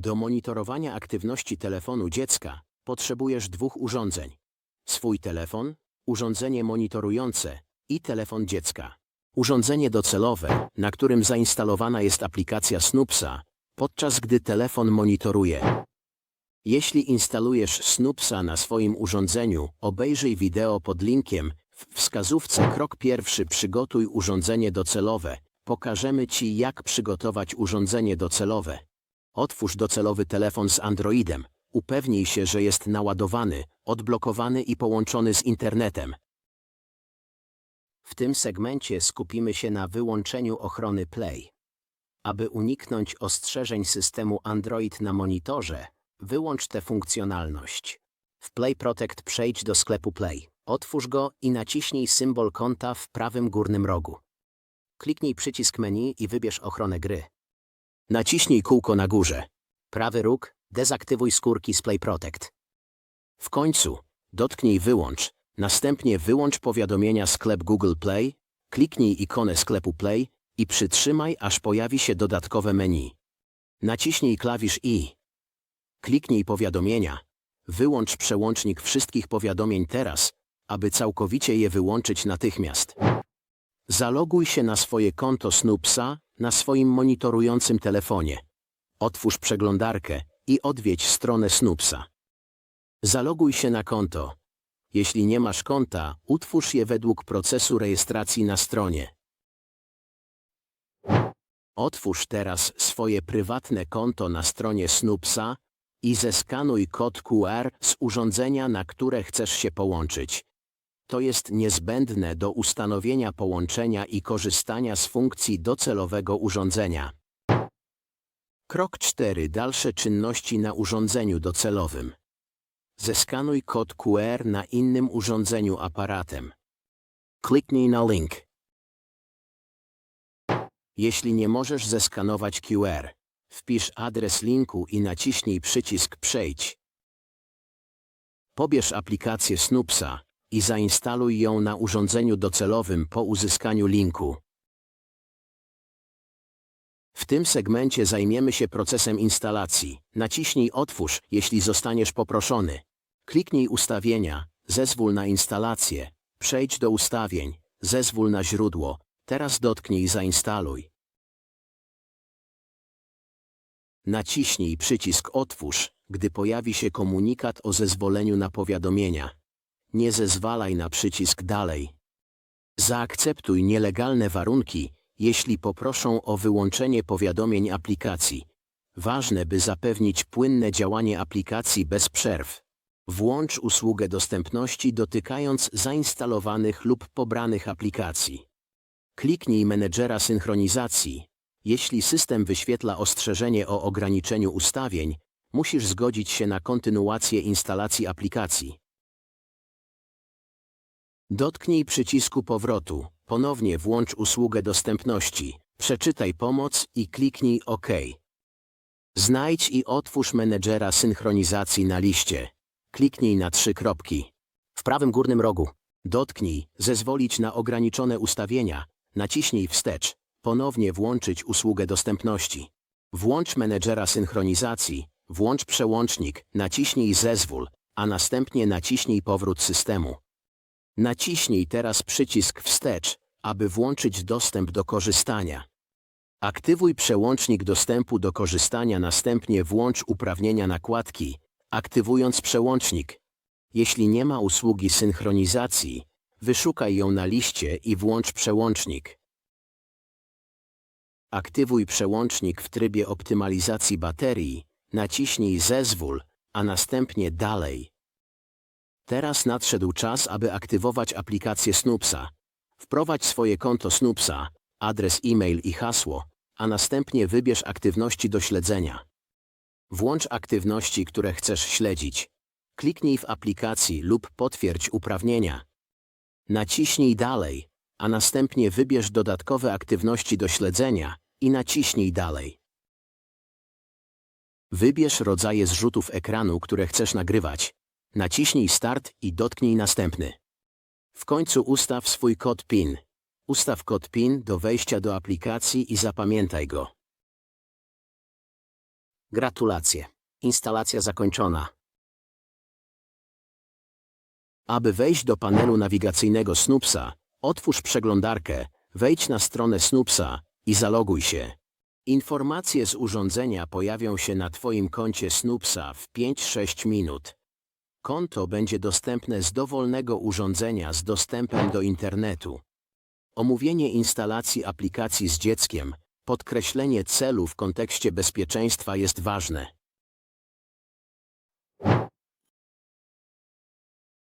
Do monitorowania aktywności telefonu dziecka potrzebujesz dwóch urządzeń. Swój telefon, urządzenie monitorujące i telefon dziecka. Urządzenie docelowe, na którym zainstalowana jest aplikacja Snoopsa, podczas gdy telefon monitoruje. Jeśli instalujesz Snoopsa na swoim urządzeniu, obejrzyj wideo pod linkiem w wskazówce krok pierwszy przygotuj urządzenie docelowe. Pokażemy Ci jak przygotować urządzenie docelowe. Otwórz docelowy telefon z Androidem. Upewnij się, że jest naładowany, odblokowany i połączony z internetem. W tym segmencie skupimy się na wyłączeniu ochrony Play. Aby uniknąć ostrzeżeń systemu Android na monitorze, wyłącz tę funkcjonalność. W Play Protect przejdź do sklepu Play. Otwórz go i naciśnij symbol konta w prawym górnym rogu. Kliknij przycisk menu i wybierz ochronę gry. Naciśnij kółko na górze. Prawy róg, dezaktywuj skórki z Play Protect. W końcu, dotknij wyłącz, następnie wyłącz powiadomienia sklep Google Play, kliknij ikonę sklepu Play i przytrzymaj aż pojawi się dodatkowe menu. Naciśnij klawisz I. Kliknij powiadomienia. Wyłącz przełącznik wszystkich powiadomień teraz, aby całkowicie je wyłączyć natychmiast. Zaloguj się na swoje konto Snoopsa na swoim monitorującym telefonie. Otwórz przeglądarkę i odwiedź stronę Snoopsa. Zaloguj się na konto. Jeśli nie masz konta, utwórz je według procesu rejestracji na stronie. Otwórz teraz swoje prywatne konto na stronie Snoopsa i zeskanuj kod QR z urządzenia, na które chcesz się połączyć. To jest niezbędne do ustanowienia połączenia i korzystania z funkcji docelowego urządzenia. Krok 4. Dalsze czynności na urządzeniu docelowym. Zeskanuj kod QR na innym urządzeniu aparatem. Kliknij na link. Jeśli nie możesz zeskanować QR, wpisz adres linku i naciśnij przycisk Przejdź. Pobierz aplikację Snoopsa i zainstaluj ją na urządzeniu docelowym po uzyskaniu linku. W tym segmencie zajmiemy się procesem instalacji. Naciśnij Otwórz, jeśli zostaniesz poproszony. Kliknij Ustawienia, zezwól na instalację, przejdź do ustawień, zezwól na źródło, teraz dotknij Zainstaluj. Naciśnij przycisk Otwórz, gdy pojawi się komunikat o zezwoleniu na powiadomienia. Nie zezwalaj na przycisk Dalej. Zaakceptuj nielegalne warunki, jeśli poproszą o wyłączenie powiadomień aplikacji. Ważne, by zapewnić płynne działanie aplikacji bez przerw. Włącz usługę dostępności dotykając zainstalowanych lub pobranych aplikacji. Kliknij menedżera synchronizacji. Jeśli system wyświetla ostrzeżenie o ograniczeniu ustawień, musisz zgodzić się na kontynuację instalacji aplikacji. Dotknij przycisku powrotu. Ponownie włącz usługę dostępności. Przeczytaj pomoc i kliknij OK. Znajdź i otwórz menedżera synchronizacji na liście. Kliknij na trzy kropki. W prawym górnym rogu. Dotknij Zezwolić na ograniczone ustawienia. Naciśnij Wstecz. Ponownie włączyć usługę dostępności. Włącz menedżera synchronizacji. Włącz przełącznik. Naciśnij Zezwól, a następnie naciśnij Powrót systemu. Naciśnij teraz przycisk Wstecz, aby włączyć dostęp do korzystania. Aktywuj przełącznik dostępu do korzystania, następnie włącz uprawnienia nakładki, aktywując przełącznik. Jeśli nie ma usługi synchronizacji, wyszukaj ją na liście i włącz przełącznik. Aktywuj przełącznik w trybie optymalizacji baterii, naciśnij Zezwól, a następnie Dalej. Teraz nadszedł czas, aby aktywować aplikację Snoopsa. Wprowadź swoje konto Snoopsa, adres e-mail i hasło, a następnie wybierz aktywności do śledzenia. Włącz aktywności, które chcesz śledzić. Kliknij w aplikacji lub potwierdź uprawnienia. Naciśnij Dalej, a następnie wybierz dodatkowe aktywności do śledzenia i naciśnij Dalej. Wybierz rodzaje zrzutów ekranu, które chcesz nagrywać. Naciśnij Start i dotknij Następny. W końcu ustaw swój kod PIN. Ustaw kod PIN do wejścia do aplikacji i zapamiętaj go. Gratulacje. Instalacja zakończona. Aby wejść do panelu nawigacyjnego Snoopsa, otwórz przeglądarkę, wejdź na stronę Snoopsa i zaloguj się. Informacje z urządzenia pojawią się na Twoim koncie Snoopsa w 5-6 minut. Konto będzie dostępne z dowolnego urządzenia z dostępem do internetu. Omówienie instalacji aplikacji z dzieckiem, podkreślenie celu w kontekście bezpieczeństwa jest ważne.